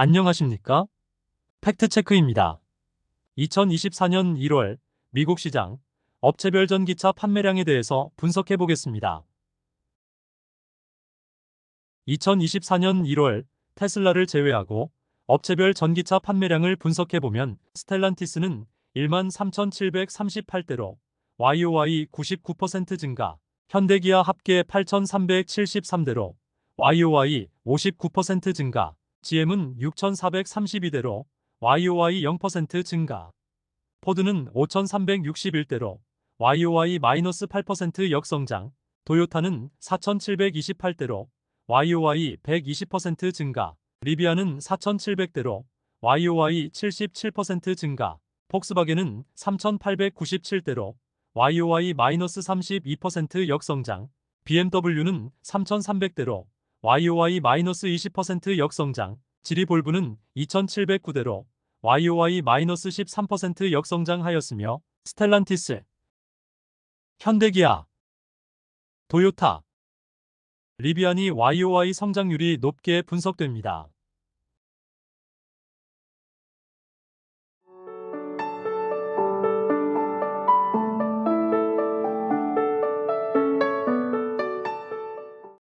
안녕하십니까? 팩트체크입니다. 2024년 1월 미국 시장 업체별 전기차 판매량에 대해서 분석해 보겠습니다. 2024년 1월 테슬라를 제외하고 업체별 전기차 판매량을 분석해 보면 스텔란티스는 13,738대로 YOY 99% 증가, 현대기아 합계 8,373대로 YOY 59% 증가, GM은 6,432대로 YOY 0% 증가, 포드는 5,361대로 YOY-8% 역성장, 도요타는 4,728대로 YOY 120% 증가, 리비아는 4,700대로 YOY 77% 증가, 폭스바겐은 3,897대로 YOY-32% 역성장, BMW는 3,300대로 YOY-20% 역성장, 지리볼브는 2,709대로 YOY-13% 역성장하였으며 스텔란티스, 현대기아, 도요타, 리비안이 YOY 성장률이 높게 분석됩니다.